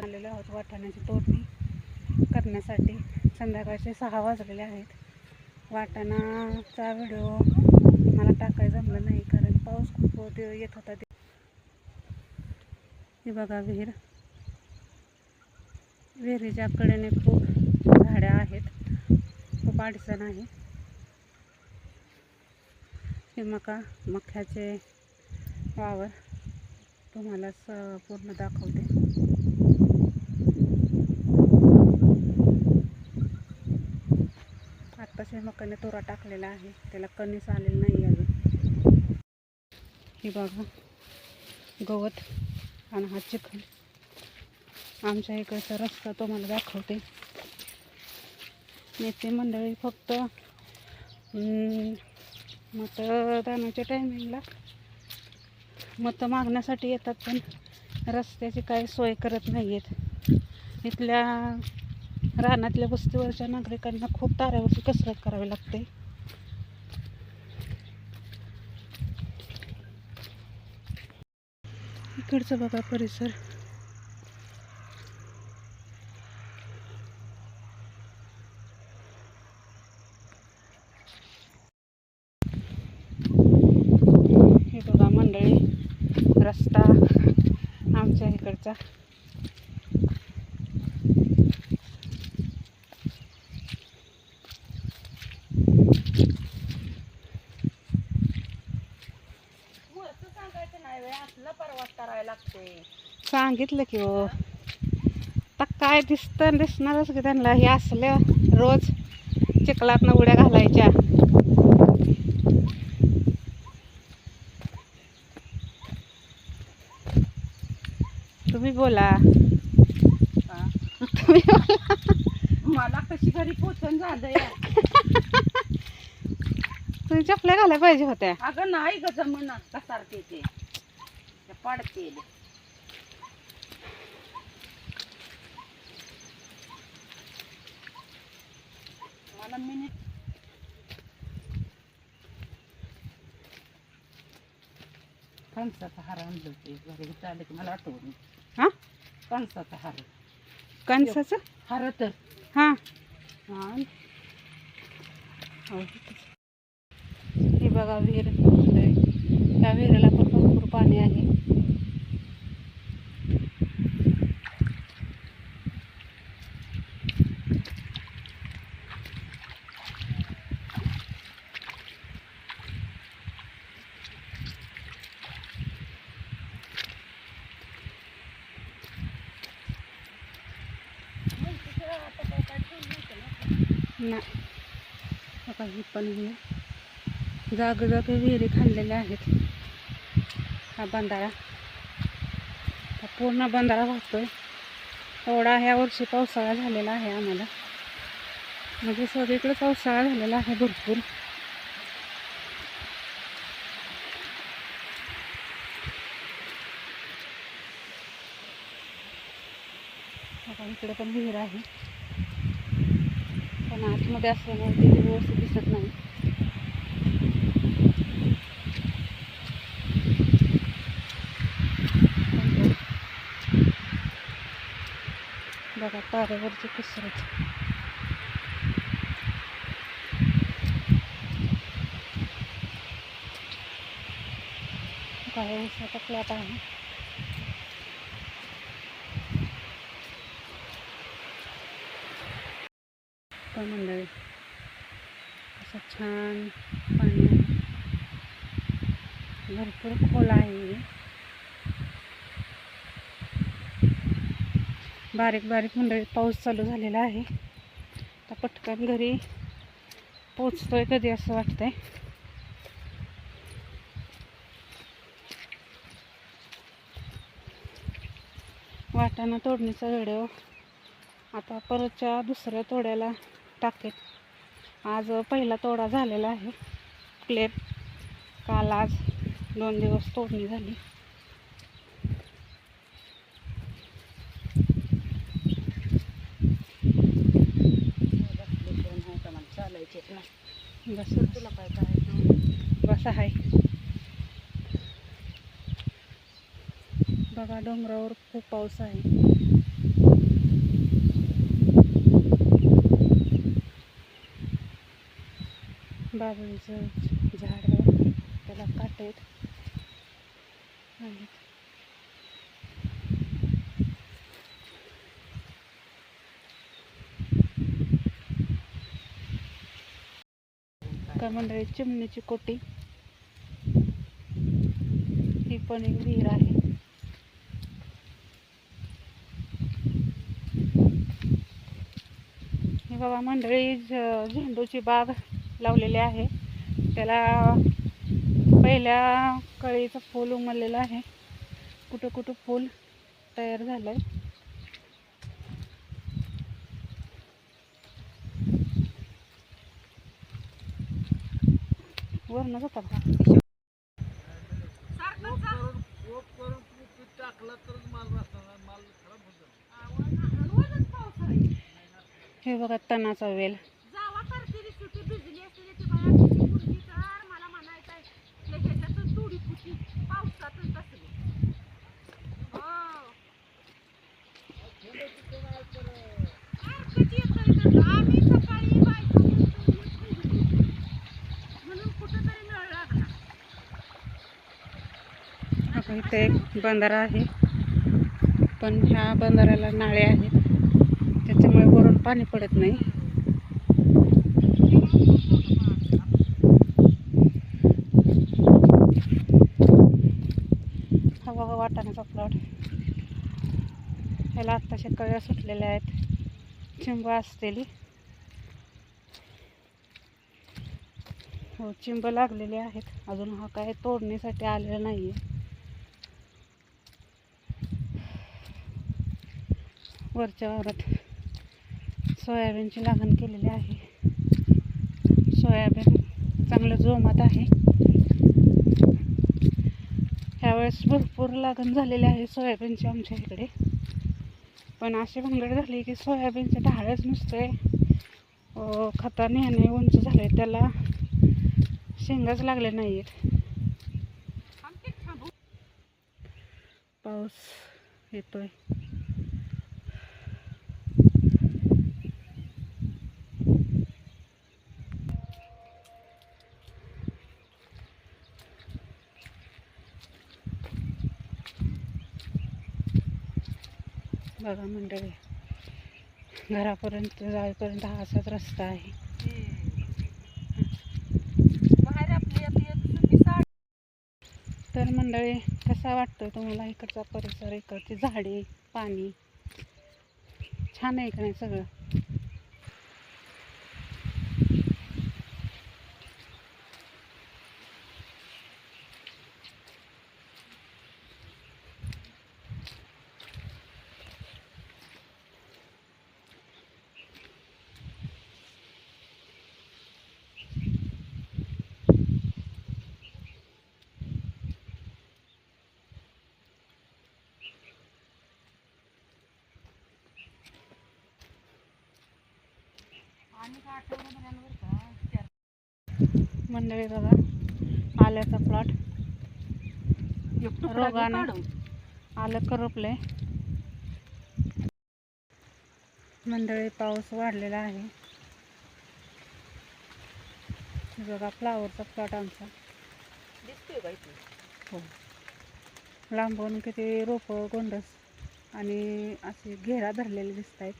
आपण आहोत वाटाण्याची तोडणी करण्यासाठी. संध्याकाळचे सहा वाजलेले आहेत. वाटाणाचा व्हिडिओ मला टाकायला जमलं नाही कारण पाऊस खूप येत होता. ते हे बघा विहीर. विहिरीच्या कडेने खूप झाड्या आहेत. खूप अडचण आहे. हे मका मक्याचे वावर तुम्हाला स पूर्ण दाखवते. आत्ताच तोरा टाकलेला आहे. त्याला कणीस आलेलं नाही अजून. हे बघा. गवत आणि हा चिखल. आमच्या इकडचा रस्ता तुम्हाला दाखवते. नेते मंडळी फक्त मतदानाच्या टायमिंगला मतं मागण्यासाठी येतात पण रस्त्याची काही सोय करत नाही आहेत इथल्या रानातल्या वस्तीवरच्या नागरिकांना खूप ताऱ्यावरची कसरत करावी लागते. इकडचं बघा परिसर हे बघा मंडळी रस्ता आमच्या इकडचा सांगायचं नाही वेळ असलं परवास करायला लागते सांगितलं की हो. आता काय दिसतं दिसणारच की त्यांना. हे असल्या रोज चिखलातनं उड्या घालायच्या. तुम्ही बोला. तुम्ही बोला. मला कशी घरी पोचन झालंय? तुम्ही चपल्या घालायला पाहिजे होत्या. अगं नाही ग जमना. कसारते ते. ते पडते मला मिनिट कणसाचा हार आणलं होते घरी चालले की मला आठवण हा? कणसाचा हार. कणसाचं हार तर. हां. हा हो. हे बघा विहीर. त्या विहिरीला पण भरपूर पाणी आहे. नाही. बघा ही पण विहीर जागोजागी विहिरी खाल्लेल्या आहेत. हा बंधारा. हा पूर्ण बंधारा वाहतोय. एवढा ह्या वर्षी पावसाळा झालेला आहे आम्हाला. म्हणजे सगळीकडे पावसाळा झालेला आहे भरपूर. इकडे पण विहीर आहे. पण आतमध्ये असल्यामुळे ते व्यवस्थित दिसत नाही. बघा तारेवरची कसरत काय उसाचा प्लॉट आहे पण मंडळी असं छान पाणी. भरपूर खोल आहे. बारीक बारीक मंडळी पाऊस चालू झालेला आहे. आता पटकन घरी पोचतोय कधी असं वाटतंय. वाटाणा तोडणीचा व्हिडिओ आता परतच्या दुसऱ्या तोड्याला टाकेल. आज पहिला तोडा झालेला आहे. क्लेप काल आज दोन दिवस तोडणी झाली. चालायचे ना बस. तुला काय काय बस आहे. बघा डोंगरावर खूप पाऊस आहे. बाबळीचं झाड त्याला काटेत आहेत. आणि का मंडळी चिमणीची कोटी. ही पण एक विहीर आहे. हे बाबा मंडळी झेंडूची बाग. लावलेले आहे. त्याला पहिल्या कळीचं फूल उमललेलं आहे. कुठं कुठं फूल तयार झालं आहे वरून जातात का? हे बघा तणाचा वेल जावा करते सुट्टी भिजली असते ती बाया किती मुलगी तर मला म्हणायचं आहे ते ह्याच्यातच तुडी फुटी पावसातच बसली हो सारखंच येतंय तर आम्ही सकाळी बायका म्हणतो, म्हणून कुठंतरी नळ लागला आता इथे एक बंधारा आहे. पण ह्या बंधाऱ्याला नाळे आहेत. त्याच्यामुळे वरून पाणी पडत नाही. हवा बघा वाटाण्याचा प्लॉट ह्याला आत्ताशा कळ्या सुटलेल्या आहेत. चिंब असतील. हो चिंब लागलेले आहेत. अजून हा काय तोडणीसाठी आलेला नाही आहे वरच्या वावरात सोयाबीनची लागण केलेली आहे. सोयाबीन चांगलं जोमात आहे. ह्यावेळेस भरपूर लागण झालेली आहे सोयाबीनची आमच्या इकडे. पण अशी भानगड झाली की सोयाबीनचे ढाळच नुसते अं, खताने ह्याने उंच झाले त्याला शेंगाच लागले नाही आहेत आमचे थांबू. पाऊस येतोय. बघा मंडळी. घरापर्यंत जाईपर्यंत हा असाच रस्ता आहे. तर मंडळी कसा वाटतोय तुम्हाला इकडचा परिसर इकडची झाडे पाणी? छान आहे का नाही सगळं? मंडळी बघा आल्याचा प्लॉट रोगानं. आलं करपलंय. मंडळी पाऊस वाढलेला आहे. बघा फ्लावरचा प्लॉट आमचा. हो. लांबून किती रोपं गोंडस आणि असे घेरा धरलेले दिसत आहेत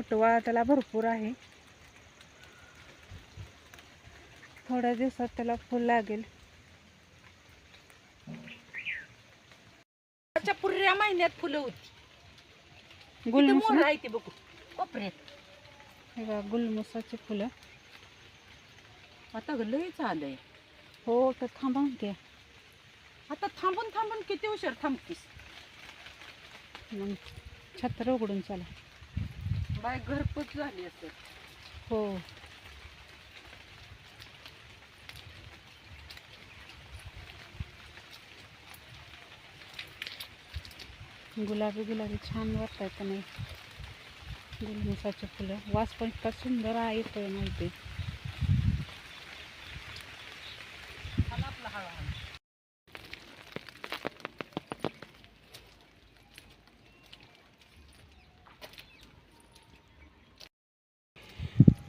फुटवा त्याला भरपूर आहे. थोड्या दिवसात त्याला फुल लागेल. पुऱ्या महिन्यात फुलं होती. गुलमुस मोहर आहे ती बघू. कोपऱ्यात हे बघा गुलमुसाची फुलं. आता ग लयच आलंय. हो तर थांबा की आता थांबून थांबून किती उशीर थांबतीस? मग छत्र उघडून चला. बाय घरपोच झाली असं हो. गुलाबी गुलाबी छान वाटतात नाही? गुलमुसाचे फुलं. वास पण इतका सुंदर आहे तो माहिती.